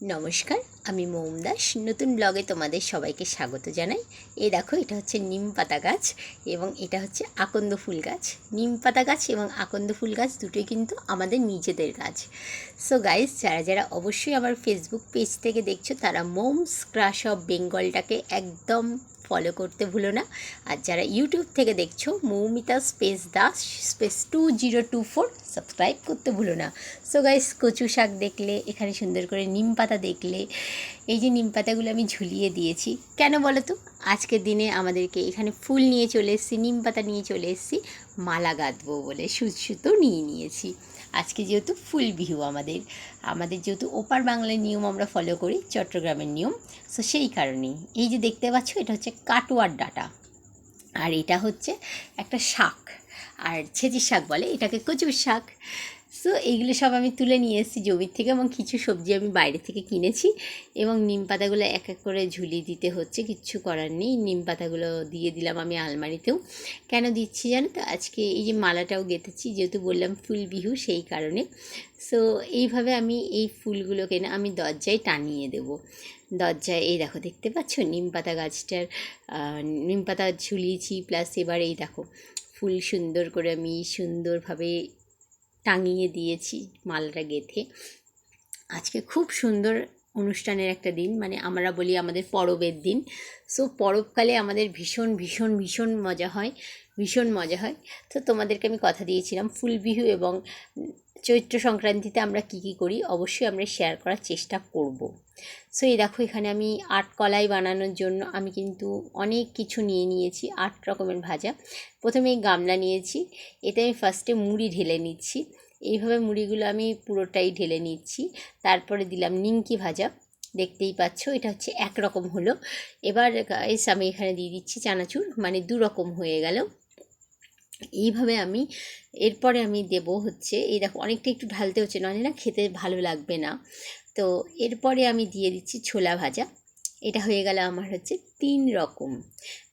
নমস্কার, আমি মোম দাস। নতুন ব্লগে তোমাদের সবাইকে স্বাগত জানাই। এ দেখো, এটা হচ্ছে নিম পাতা গাছ এবং এটা হচ্ছে আকন্দ ফুল গাছ। নিম পাতা গাছ এবং আকন্দ ফুল গাছ দুটোই কিন্তু আমাদের নিজেদের গাছ। সো গাইজ যারা যারা অবশ্যই আমার ফেসবুক পেজ থেকে দেখছ, তারা মোমস ক্রাশ অফ বেঙ্গলটাকে একদম ফলো করতে ভুলো না। আর যারা ইউটিউব থেকে দেখছ, Moumita space Das space two zero two four subscribe করতে ভুলো না। সো গাইস কচু শাক দেখলে, এখানে সুন্দর করে নিম পাতা দেখলে এই যে নিম পাতাগুলো আমি ঝুলিয়ে দিয়েছি। কেন বলো তো? আজকের দিনে আমাদেরকে এখানে ফুল নিয়ে চলে এসেছি, নিম পাতা নিয়ে চলে এসেছি, মালা গাঁথবো বলে সুতো নিয়ে নিয়েছি। আজকে যেহেতু ফুল বিহু আমাদের আমাদের যেহেতু ওপার বাংলার নিয়ম আমরা ফলো করি, চট্টগ্রামের নিয়ম। সো সেই কারণেই। এই যে দেখতে পাচ্ছ, এটা হচ্ছে কাটোয়ার ডাটা। আর এটা হচ্ছে একটা শাক। আর ছেঁচির শাক বলে, এটাকে কচুর শাক। সো এইগুলো সব আমি তুলে নিয়ে এসেছি জমির থেকে এবং কিছু সবজি আমি বাইরে থেকে কিনেছি এবং নিম পাতাগুলো এক এক করে ঝুলিয়ে দিতে হচ্ছে, কিচ্ছু করার নেই। নিম পাতাগুলো দিয়ে দিলাম আমি আলমারিতেও। কেন দিচ্ছি জানো তো? আজকে এই যে মালাটাও গেঁথেছি, যেহেতু বললাম ফুল বিহু সেই কারণে। সো এইভাবে আমি এই ফুলগুলোকে না আমি দরজায় টানিয়ে দেবো। দরজায়, এই দেখো, দেখতে পাচ্ছ? নিম পাতা গাছটার নিম পাতা ঝুলিয়েছি, প্লাস এবার এই দেখো, ফুল সুন্দর করে আমি সুন্দরভাবে টাঙিয়ে দিয়েছি মালটা গেঁথে। আজকে খুব সুন্দর অনুষ্ঠানের একটা দিন মানে আমরা বলি আমাদের পরবের দিন। সো পরবকালে আমাদের ভীষণ ভীষণ ভীষণ মজা হয়, ভীষণ মজা হয়। তো তোমাদেরকে আমি কথা দিয়েছিলাম ফুল বিহু এবং চৈত্র সংক্রান্তিতে আমরা কী কী করি, অবশ্যই আমরা শেয়ার করার চেষ্টা করব। সো এই দেখো, এখানে আমি আট কলাই বানানোর জন্য আমি কিন্তু অনেক কিছু নিয়ে নিয়েছি, আট রকমের ভাজা। প্রথমে এই গামলা নিয়েছি, এতে আমি ফার্স্টে মুড়ি ঢেলে নিচ্ছি। এইভাবে মুড়িগুলো আমি পুরোটাই ঢেলে নিচ্ছি। তারপরে দিলাম নিমকি ভাজা। দেখতেই পাচ্ছ, এটা হচ্ছে একরকম হলো। এবার গাইস আমি এখানে দিয়ে দিচ্ছি চানাচুর মানে দু রকম হয়ে গেল। এইভাবে আমি, এরপরে আমি দেব হচ্ছে, এই দেখো, অনেকটা একটু ঢালতে হচ্ছে, নাহলে না খেতে ভালো লাগবে না। তো এরপরে আমি দিয়ে দিচ্ছি ছোলা ভাজা। এটা হয়ে গেল আমার হচ্ছে তিন রকম।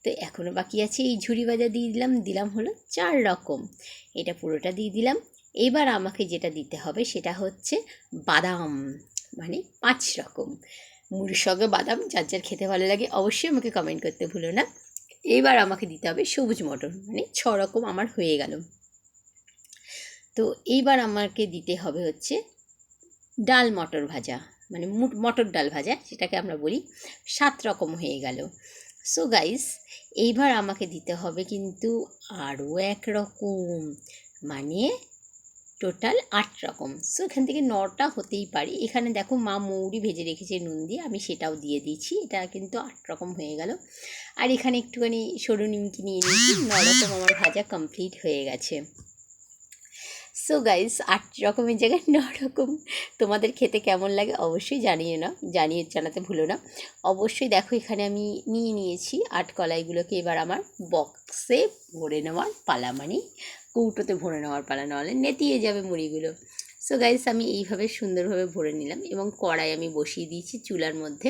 তো এখনও বাকি আছে, এই ঝুড়ি ভাজা দিয়ে দিলাম দিলাম হলো চার রকম। এটা পুরোটা দিয়ে দিলাম। এবার আমাকে যেটা দিতে হবে সেটা হচ্ছে বাদাম মানে পাঁচ রকম। মুড়ির সঙ্গে বাদাম, যার যার খেতে ভালো লাগে অবশ্যই আমাকে কমেন্ট করতে ভুলো না। এবার আমাকে দিতে হবে সবুজ মটর মানে ছ রকম আমার হয়ে গেল। তো এইবার আমাকে দিতে হবে হচ্ছে ডাল মটর ভাজা মানে মুট- মটর ডাল ভাজা, সেটাকে আমরা বলি সাত রকম হয়ে গেল। সো গাইস এইবার আমাকে দিতে হবে কিন্তু আরও এক রকম মানে টোটাল আট রকম। সো এখান থেকে নটা হতেই পারে। এখানে দেখো মা মৌরি ভেজে রেখেছে নুন দিয়ে, আমি সেটাও দিয়ে দিয়েছি। এটা কিন্তু আট রকম হয়ে গেল। আর এখানে একটুখানি সরু নিমকি নিয়ে নিয়েছি। নরকম রকম আমার ভাজা কমপ্লিট হয়ে গেছে। সো গাইস আট রকমের জায়গায় ন রকম তোমাদের খেতে কেমন লাগে অবশ্যই জানিয়ে না, জানিয়ে জানাতে ভুলো না। অবশ্যই দেখো এখানে আমি নিয়ে নিয়েছি আট কলাইগুলোকে এবার আমার বক্সে ভরে নেওয়ার পালা মানে কৌটোতে ভরে নেওয়ার পালা, নাহলে নেতিয়ে যাবে মুড়িগুলো। সো গাইস আমি এইভাবে সুন্দরভাবে ভরে নিলাম এবং কড়াই আমি বসিয়ে দিয়েছি চুলার মধ্যে।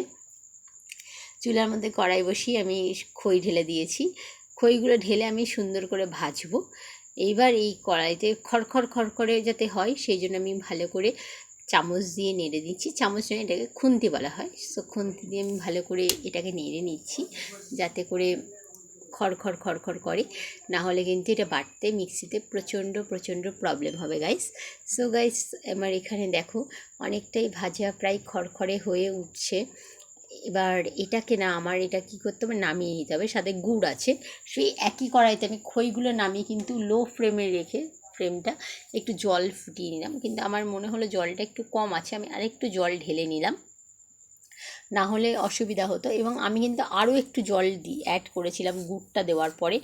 চুলার মধ্যে কড়াই বসিয়ে আমি খই ঢেলে দিয়েছি। খইগুলো ঢেলে আমি সুন্দর করে ভাজবো। এইবার এই কড়াইতে খড়খড় খড়খড়ে যাতে হয়, সেই জন্য আমি ভালো করে চামচ দিয়ে নেড়ে দিচ্ছি। চামচ নয় এটাকে খুন্তি বলা হয়। সো খুন্তি দিয়ে আমি ভালো করে এটাকে নেড়ে নিচ্ছি, যাতে করে খড়খড় খড়খড় করে। না হলে কিন্তু এটা বাটতে মিক্সিতে প্রচণ্ড প্রচণ্ড প্রবলেম হবে গাইস সো গাইস আমার এখানে দেখো, অনেকটাই ভাজা প্রায় খড়খড়ে হয়ে উঠছে। এবার এটাকে না আমার এটা কি করতে হবে? নামিয়ে নিতে হবে। সাথে গুড় আছে। সেই একই কড়াইতে আমি খইগুলো নামিয়ে কিন্তু লো ফ্লেমে রেখে ফ্রেমটা একটু জল ফুটিয়ে নিলাম। কিন্তু আমার মনে হলো জলটা একটু কম আছে, আমি আরেকটু জল ঢেলে নিলাম। না হলে অসুবিধা হতো এবং আমি কিন্তু আরও একটু জল দিই অ্যাড করেছিলাম গুড়টা দেওয়ার পরে।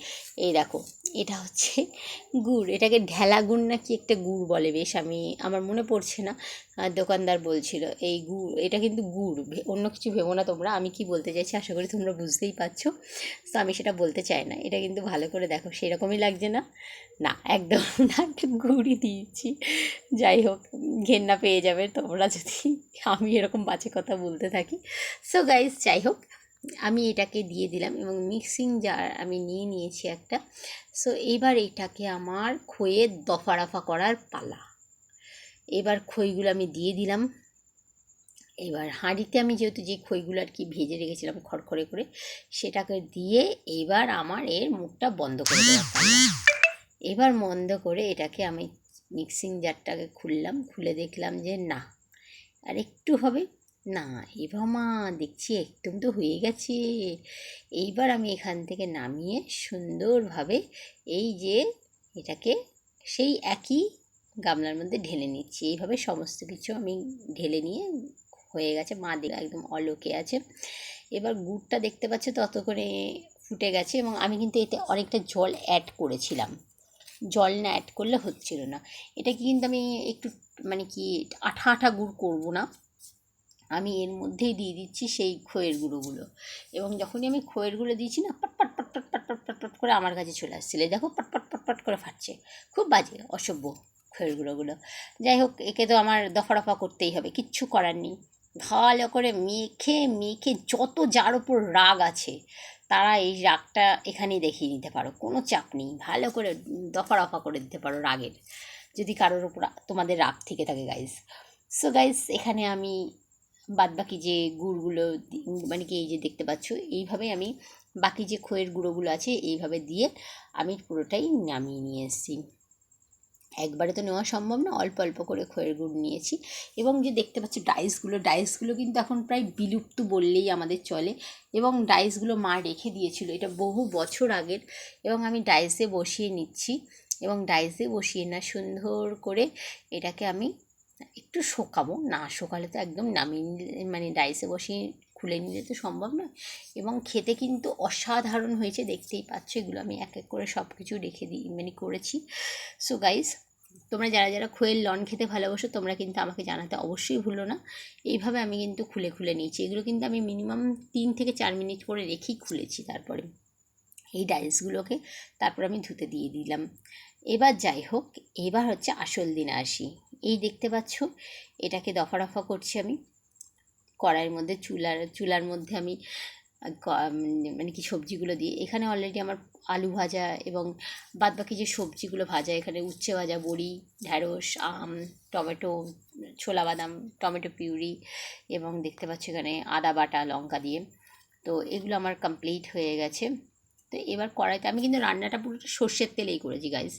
এই দেখো, এটা হচ্ছে গুড়, এটাকে ঢেলা গুড় না কি একটা গুড় বলে, বেশ আমি, আমার মনে পড়ছে না। দোকানদার বলছিল, এই গুড়, এটা কিন্তু গুড় অন্য কিছু ভেবো না তোমরা। আমি কি বলতে চাইছি আশা করি তোমরা বুঝতেই পারছ। তো আমি সেটা বলতে চাই না, এটা কিন্তু ভালো করে দেখো, সেরকমই লাগছে না? না, একদম না গুড়ই দিয়েছি। যাই হোক, ঘেন্না পেয়ে যাবে তোমরা যদি আমি এরকম বাজে কথা বলতে থাকি। সো গাইস যাই হোক আমি এটাকে দিয়ে দিলাম এবং মিক্সিং জার আমি নিয়ে নিয়েছি একটা। সো এইবার এটাকে আমার খইয়ে দফা রফা করার পালা। এবার খইগুলো আমি দিয়ে দিলাম। এবার হাঁড়িতে আমি যেহেতু যে খইগুলো আর কি ভেজে রেখেছিলাম খড়খড়ে করে, সেটাকে দিয়ে এবার আমার এর মুখটা বন্ধ করে দেওয়া। এবার বন্ধ করে এটাকে আমি মিক্সিং জারটাকে খুললাম। খুলে দেখলাম যে না, আর একটু হবে। না এবার মা দেখছি একদম তো হয়ে গেছে। এইবার আমি এখান থেকে নামিয়ে সুন্দরভাবে এই যে এটাকে সেই একই গামলার মধ্যে ঢেলে নিচ্ছি। এইভাবে সমস্ত কিছু আমি ঢেলে নিয়ে হয়ে গেছে। মা দিকে একদম অলোকে আছে। এবার গুড়টা দেখতে পাচ্ছ তত করে ফুটে গেছে এবং আমি কিন্তু এতে অনেকটা জল অ্যাড করেছিলাম। জল না অ্যাড করলে হচ্ছিল না। এটা কিন্তু আমি একটু মানে কি আঠা আঠা গুড় করব না। আমি এর মধ্যেই দিয়ে দিচ্ছি সেই খইয়ের গুঁড়োগুলো। এবং যখনই আমি খইয়ের গুঁড়ো দিয়েছি না, পট পট পট পট পট করে আমার কাছে চলে আসছিল। দেখো পট পট পট পট করে ফাটছে। খুব বাজে, অসভ্য খইয়ের গুঁড়োগুলো। যাই হোক, একে তো আমার দফা রফা করতেই হবে, কিচ্ছু করার নেই। ভালো করে মেখে মেখে যত যার ওপর রাগ আছে, তারা এই রাগটা এখানেই দেখিয়ে নিতে পারো, কোনো চাপ নেই। ভালো করে দফা রফা করে দিতে পারো রাগের, যদি কারোর ওপর তোমাদের রাগ থেকে থাকে গাইজ সো গাইজ এখানে আমি বাদ বাকি যে গুড়গুলো মানে কি এই যে দেখতে পাচ্ছ, এইভাবে আমি বাকি যে খইয়ের গুঁড়োগুলো আছে, এইভাবে দিয়ে আমি পুরোটাই নামিয়ে নিয়ে এসেছি। একবারে তো নেওয়া সম্ভব না, অল্প অল্প করে খয়ের গুড় নিয়েছি। এবং যে দেখতে পাচ্ছি, ডাইসগুলো ডাইসগুলো কিন্তু এখন প্রায় বিলুপ্ত বললেই আমাদের চলে। এবং ডাইসগুলো মা রেখে দিয়েছিল, এটা বহু বছর আগের। এবং আমি ডাইসে বসিয়ে নিচ্ছি। এবং ডাইসে বসিয়ে না, সুন্দর করে এটাকে আমি একটু শোকাবো। না শোকালে তো একদম নামিয়ে নিলে মানে ডাইসে বসিয়ে খুলে নিলে তো সম্ভব নয়। এবং খেতে কিন্তু অসাধারণ হয়েছে, দেখতেই পাচ্ছ। এগুলো আমি এক এক করে সব কিছু রেখে দিই মানে করেছি। সো গাইস তোমরা যারা যারা খোয়ের লন খেতে ভালোবাসো, তোমরা কিন্তু আমাকে জানাতে অবশ্যই ভুলো না। এইভাবে আমি কিন্তু খুলে খুলে নিয়েছি। এগুলো কিন্তু আমি মিনিমাম তিন থেকে চার মিনিট করে রেখেই খুলেছি তারপরে। এই ডাইসগুলোকে তারপর আমি ধুতে দিয়ে দিলাম। এবার যাই হোক, এবার হচ্ছে আসল দিনে আসি এই দেখতে পাচ্ছ, এটাকে দফা রফা করছি আমি। কড়াইয়ের মধ্যে চুলার চুলার মধ্যে আমি মানে কি সবজিগুলো দিয়ে, এখানে অলরেডি আমার আলু ভাজা এবং বাদবাকি যে সবজিগুলো ভাজা, এখানে উচ্ছে ভাজা, বড়ি, ঢ্যাঁড়স, আম, টমেটো, ছোলা বাদাম, টমেটো পিউরি এবং দেখতে পাচ্ছ এখানে আদা বাটা, লঙ্কা দিয়ে। তো এগুলো আমার কমপ্লিট হয়ে গেছে। তো এবার কড়াইতে আমি কিন্তু রান্নাটা পুরোটা সর্ষের তেলেই করেছি গাইস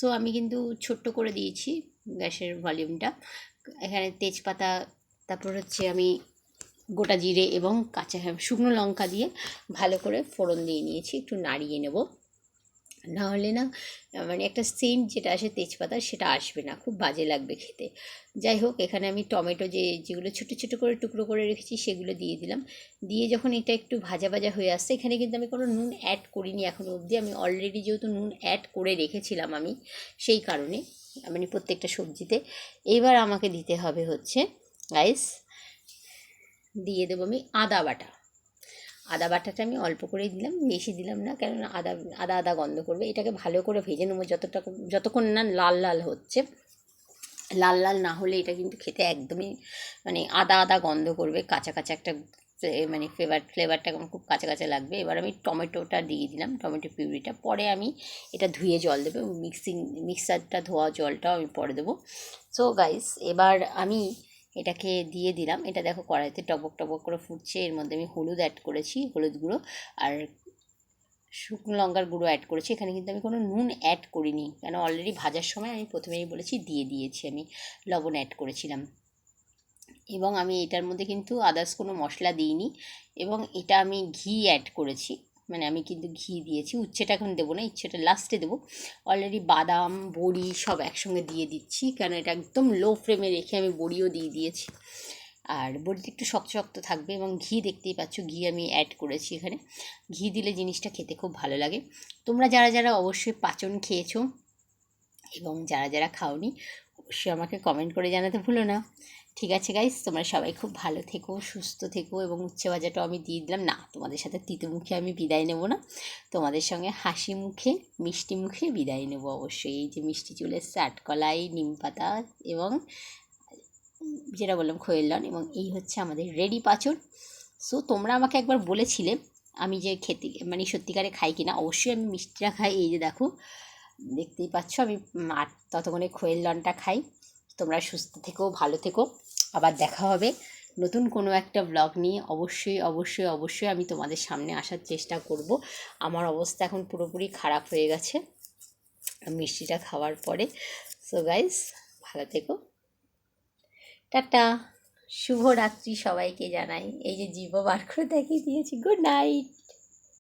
তো আমি কিন্তু ছোট্ট করে দিয়েছি। গ্যাসের ভলিউমটা। এখানে তেজপাতা, তারপর হচ্ছে আমি গোটা জিরে এবং কাঁচা শুকনো লঙ্কা দিয়ে ভালো করে ফোড়ন দিয়ে নিয়েছি, একটু নাড়িয়ে নেব। না হলে না মানে একটা সেন্ট যেটা আসে তেজপাতা সেটা আসবে না, খুব বাজে লাগবে খেতে। যাই হোক, এখানে আমি টমেটো যে, যেগুলো ছোটো ছোটো করে টুকরো করে রেখেছি সেগুলো দিয়ে দিলাম। দিয়ে যখন এটা একটু ভাজা ভাজা হয়ে আসছে, এখানে কিন্তু আমি কোনো নুন অ্যাড করিনি এখনও অবধি। আমি অলরেডি যেহেতু নুন অ্যাড করে রেখেছিলাম আমি, সেই কারণে মানে প্রত্যেকটা সবজিতে। এইবার আমাকে দিতে হবে হচ্ছে রাইস দিয়ে দেবো আমি আদা বাটা। আদা বাটাটা আমি অল্প করেই দিলাম, বেশি দিলাম না, কেননা আদা আদা আদা গন্ধ করবে। এটাকে ভালো করে ভেজে নেব যতটা যতক্ষণ না লাল লাল হচ্ছে। লাল লাল না হলে এটা কিন্তু খেতে একদমই মানে আদা আদা গন্ধ করবে, কাঁচা কাঁচা একটা মানে ফ্লেভার ফ্লেভারটা আমার খুব কাঁচা কাঁচা লাগবে। এবার আমি টমেটোটা দিয়ে দিলাম, টমেটো পিউরিটা। পরে আমি এটা ধুয়ে জল দেবো মিক্সিং মিক্সারটা ধোয়া জলটাও আমি পরে দেবো। সো গাইস এবার আমি এটাকে দিয়ে দিলাম। এটা দেখো কড়াইতে টবক টবক করে ফুটছে। এর মধ্যে আমি হলুদ অ্যাড করেছি, হলুদ গুঁড়ো আর শুকনো লঙ্কার গুঁড়ো অ্যাড করেছি। এখানে কিন্তু আমি কোনো নুন অ্যাড করিনি, কেন অলরেডি ভাজার সময় আমি প্রথমেই বলেছি দিয়ে দিয়েছি আমি, লবণ অ্যাড করেছিলাম। এবং আমি এটার মধ্যে কিন্তু আদার্স কোনো মশলা দিইনি। এবং এটা আমি ঘি অ্যাড করেছি। মানে আমি কিন্তু ঘি দিয়েছি, উচ্ছেটা এখন দেবো না, ইচ্ছেটা লাস্টে দেবো। অলরেডি বাদাম, বড়ি সব একসঙ্গে দিয়ে দিচ্ছি, কেন এটা একদম লো ফ্লেমে রেখে আমি বড়িও দিয়ে দিয়েছি। আর বড়িটা একটু শক্ত শক্ত থাকবে এবং ঘি দেখতেই পাচ্ছ, ঘি আমি অ্যাড করেছি এখানে। ঘি দিলে জিনিসটা খেতে খুব ভালো লাগে। তোমরা যারা যারা অবশ্যই পাচন খেয়েছো এবং যারা যারা খাওনি, অবশ্যই আমাকে কমেন্ট করে জানাতে ভুলো না। ঠিক আছে গাইস তোমরা সবাই খুব ভালো থেকো, সুস্থ থেকো এবং উচ্ছে ভাজাটাও আমি দিয়ে দিলাম। না, তোমাদের সাথে তিতো মুখে আমি বিদায় নেব না। তোমাদের সঙ্গে হাসি মুখে, মিষ্টি মুখে বিদায় নেব অবশ্যই। এই যে মিষ্টি চলে এসছে আটকলাই নিম পাতা এবং যেটা বললাম খোয়ের লন এবং এই হচ্ছে আমাদের রেডি পাচন সো তোমরা আমাকে একবার বলেছিলে আমি যে খেতে মানে সত্যিকারে খাই কিনা? অবশ্যই আমি মিষ্টিটা খাই। এই যে দেখো, দেখতেই পাচ্ছ আমি মাঠ ততক্ষণে খোয়ের লনটা খাই। তোমরা সুস্থ থেকো, ভালো থেকো। আবার দেখা হবে নতুন কোনো একটা ব্লগ নিয়ে। অবশ্যই অবশ্যই অবশ্যই আমি তোমাদের সামনে আসার চেষ্টা করব। আমার অবস্থা এখন পুরোপুরি খারাপ হয়ে গেছে মিষ্টিটা খাওয়ার পরে। সো গাইস ভালো থেকো। টাটা। শুভরাত্রি সবাইকে জানাই। এই যে জীব বার করে দেখিয়ে দিয়েছি। Good night